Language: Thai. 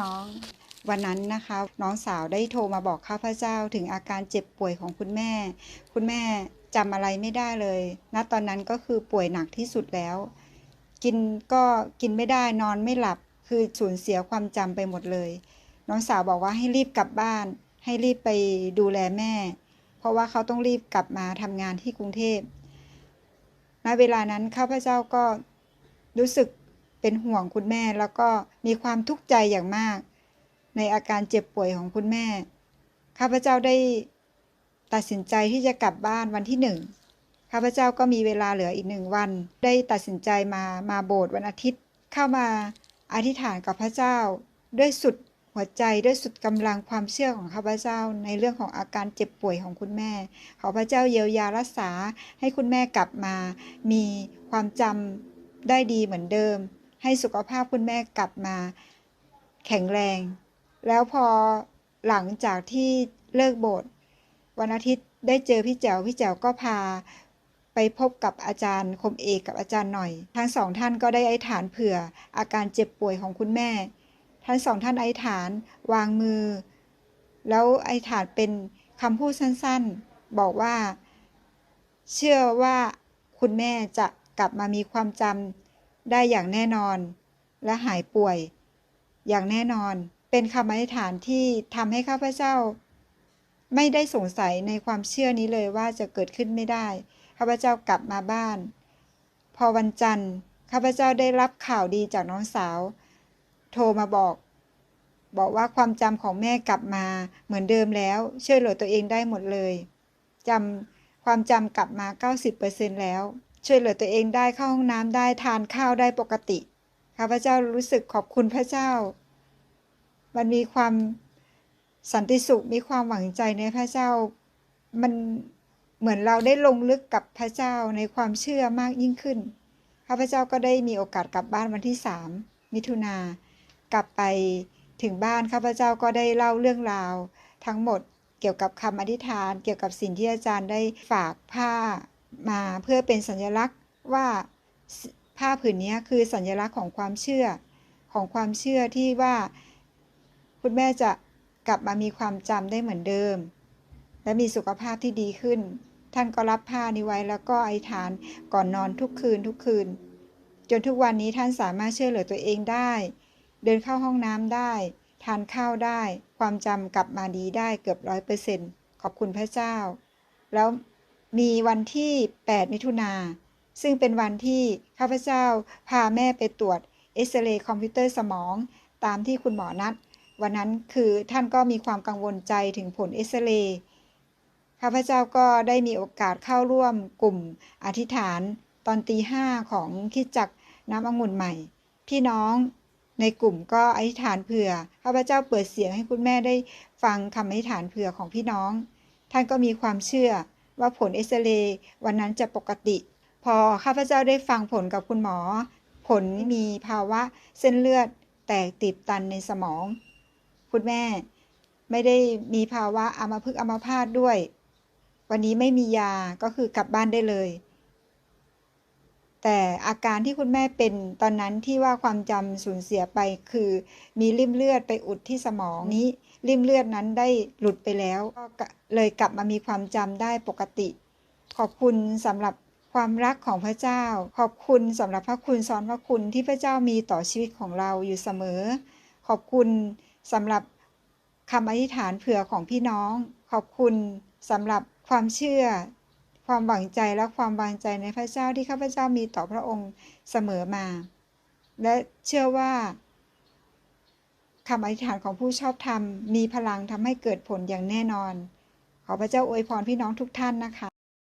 น้อง วันนั้นนะคะ น้องสาวได้โทรมาบอกข้าพเจ้าถึงอาการเจ็บป่วยของคุณแม่ คุณแม่จำอะไรไม่ได้เลย ณ ตอนนั้นก็คือป่วยหนักที่สุดแล้ว กินก็กินไม่ได้นอนไม่หลับ คือสูญเสียความจำไปหมดเลย น้องสาวบอกว่าให้รีบกลับบ้าน ให้รีบไปดูแลแม่ เพราะว่าเขาต้องรีบกลับมาทำงานที่กรุงเทพณเวลานั้นข้าพเจ้าก็รู้สึก เป็นห่วงคุณแม่แล้วก็มีความทุกข์ใจอย่างมาก ในอาการเจ็บป่วยของคุณแม่ ข้าพเจ้าได้ตัดสินใจที่จะกลับบ้านวันที่หนึ่งข้าพเจ้าก็มีเวลาเหลืออีกหนึ่งวัน ได้ตัดสินใจมามาโบสถ์วันอาทิตย์ เข้ามาอธิษฐานกับพระเจ้า ด้วยสุดหัวใจด้วยสุดกำลังความเชื่อของข้าพเจ้า ในเรื่องของอาการเจ็บป่วยของคุณแม่ ขอพระเจ้าเยียวยารักษาให้คุณแม่กลับมา มีความจำได้ดีเหมือนเดิม ให้สุขภาพคุณแม่กลับมา แข็งแรง แล้วพอหลังจากที่เลิกโบสถ์วันอาทิตย์ได้เจอพี่แจ๋วพี่แจ๋วก็พาไปพบกับอาจารย์คมเอกกับอาจารย์หน่อย ทั้งสองท่านก็ได้ไอ้ฐานเผื่ออาการเจ็บป่วยของคุณแม่ ทั้งสองท่านไอ้ฐานวางมือ แล้วไอ้ฐานเป็นคำพูดสั้นๆ บอกว่า เชื่อว่าคุณแม่จะกลับมามีความจำ ได้อย่างแน่นอน และหายป่วย อย่างแน่นอน เป็นคำอธิษฐานที่ทำให้ข้าพเจ้า ไม่ได้สงสัยในความเชื่อนี้เลยว่าจะเกิดขึ้นไม่ได้ ข้าพเจ้ากลับมาบ้าน พอวันจันทร์ ข้าพเจ้าได้รับข่าวดีจากน้องสาว โทรมาบอก บอกว่าความจำของแม่กลับมาเหมือนเดิมแล้ว ช่วยเหลือตัวเองได้หมดเลยจำความจำกลับมา 90%แล้ว ช่วยเหลือตัวเองได้เข้าห้องน้ำได้ทานข้าวได้ปกติข้าพเจ้ารู้สึกขอบคุณพระเจ้า มันมีความสันติสุขมีความหวังใจในพระเจ้า มันเหมือนเราได้ลงลึกกับพระเจ้าในความเชื่อมากยิ่งขึ้นข้าพเจ้าก็ได้มีโอกาสกลับบ้านวันที่3มิถุนากลับไปถึงบ้านข้าพเจ้าก็ได้เล่าเรื่องราว ทั้งหมดเกี่ยวกับคำอธิษฐาน เกี่ยวกับสิ่งที่อาจารย์ได้ฝากผ้า มาเพื่อเป็นสัญลักษณ์ว่าผ้าผืนนี้คือสัญลักษณ์ของความเชื่อของความเชื่อที่ว่าคุณแม่จะกลับมามีความจำได้เหมือนเดิม และมีสุขภาพที่ดีขึ้น ท่านก็รับผ้านี้ไว้แล้วก็ไอธิษฐานก่อนนอนทุกคืนทุกคืน จนทุกวันนี้ท่านสามารถช่วยเหลือตัวเองได้ เดินเข้าห้องน้ำได้ ทานข้าวได้ ความจำกลับมาดีได้เกือบร้อยเปอร์เซ็นต์ขอบคุณพระเจ้า แล้ว มีวันที่ 8 มิถุนา ซึ่งเป็นวันที่ข้าพเจ้าพาแม่ไปตรวจเอ็กซเรย์คอมพิวเตอร์สมอง ตามที่คุณหมอนัด วันนั้นคือท่านก็มีความกังวลใจถึงผลเอ็กซเรย์ข้าพเจ้าก็ได้มีโอกาสเข้าร่วมกลุ่มอธิษฐานตอนตีห้าของคิดจักน้ำองุ่นใหม่ พี่น้องในกลุ่มก็อธิษฐานเผื่อข้าพเจ้าเปิดเสียงให้คุณแม่ได้ฟังคำอธิษฐานเผื่อของพี่น้อง ท่านก็มีความเชื่อ ว่าผลเอ็กซเรย์วันนั้นจะปกติ พอข้าพเจ้าได้ฟังผลกับคุณหมอ ผลมีภาวะเส้นเลือดแตกตีบตันในสมอง คุณแม่ ไม่ได้มีภาวะอัมพฤกษ์อัมพาตด้วย วันนี้ไม่มียาก็คือกลับบ้านได้เลย แต่อาการที่คุณแม่เป็นตอนนั้นที่ว่าความจำสูญเสียไปคือ มีริ่มเลือดไปอุดที่สมองนี้ริ่มเลือดนั้นได้หลุดไปแล้วก็เลยกลับมามีความจำได้ปกติ ขอบคุณสำหรับความรักของพระเจ้า ขอบคุณสำหรับพระคุณซ้อนพระคุณที่พระเจ้ามีต่อชีวิตของเราอยู่เสมอ ขอบคุณสำหรับคำอธิษฐานเผื่อของพี่น้อง ขอบคุณสำหรับความเชื่อ ความหวังใจและความวางใจในพระเจ้าที่ข้าพเจ้ามีต่อพระองค์เสมอมา และเชื่อว่าคำอธิษฐานของผู้ชอบธรรมมีพลังทำให้เกิดผลอย่างแน่นอน ขอพระเจ้าอวยพรพี่น้องทุกท่านนะคะ